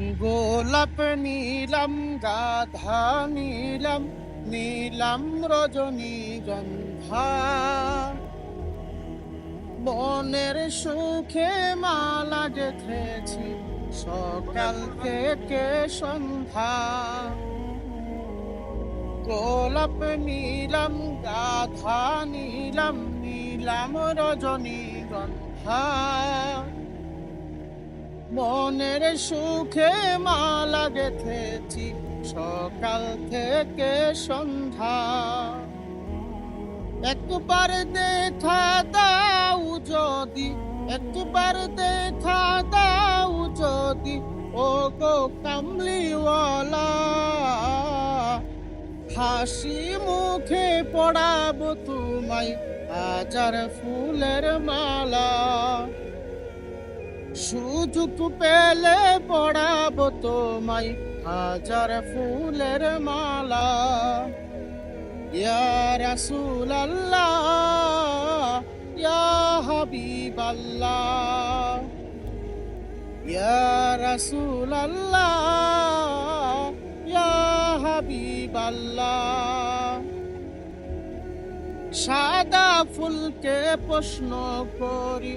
গোলাপ নীলম, গাধা নীলম নীলম নীলাম রজনীগন্ধা মনের সুখে মালা গেথেছি, সকাল থেকে সন্ধ্যা। গোলাপ নীলম, গাধা নীলম নীলম নীলাম রজনীগন্ধা মনের সুখে মালা গেথেছি সকাল থেকে সন্ধ্যা। একবার দেখা দাও যদি, একটু একবার দেখা দাও যদি ও গো কামলিওয়ালা। হাসি মুখে পড়াবো তোমায়, হাজার ফুলের মালা। সুযোগ পেলে পড়াবো তোমায় হাজার ফুলের মালা। ইয়া রাসূল আল্লাহ ইয়া ইয়া আল্লাহ সাদা ফুলকে প্রশ্ন করি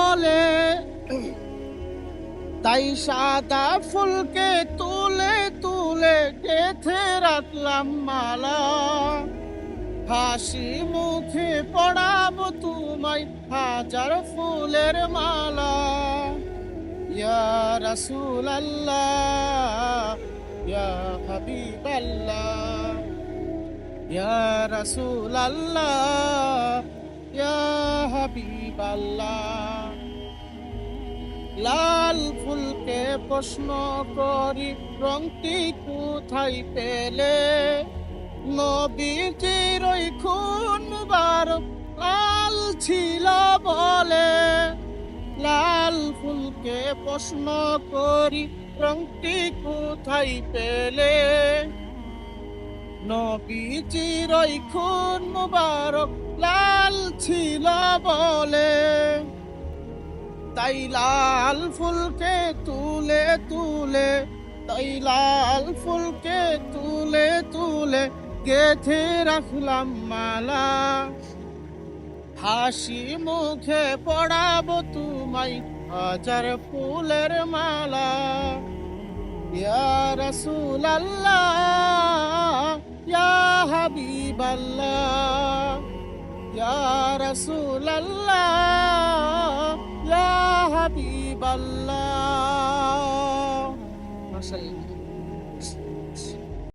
তাই সাদা ফুলকে তুলে তুলে গেথে রাখলাম মালা। হাসি মুখে পড়াবো তোমায় হাজার ফুলের মালা। ইয়া রাসূল আল্লাহ ইয়া হাবিব আল্লাহ ইয়া রাসূল আল্লাহ ইয়া হাবিব আল্লাহ লাল ফুলকে প্রশ্ন করি, রংটি কোথায় পেলে? নবীজির ওই খুন মুবারক লাল ছিল বলে। লাল ফুলকে প্রশ্ন করি, রংটি কোথায় পেলে? নবীজির ওই খুন মুবারক লাল ছিল বলে। তাই লাল ফুলকে তুলে তুলে, তাই লাল ফুলকে তুলে তুলে গেথে রাখলাম মালা। হাসি মুখে পড়াবো তোমায় হাজার ফুলের মালা। ইয়া রাসূল আল্লাহ ইয়া আল্লাহ ইয়া রাসূল আল্লাহ হাবিব আল্লাহ মাশাআল্লাহ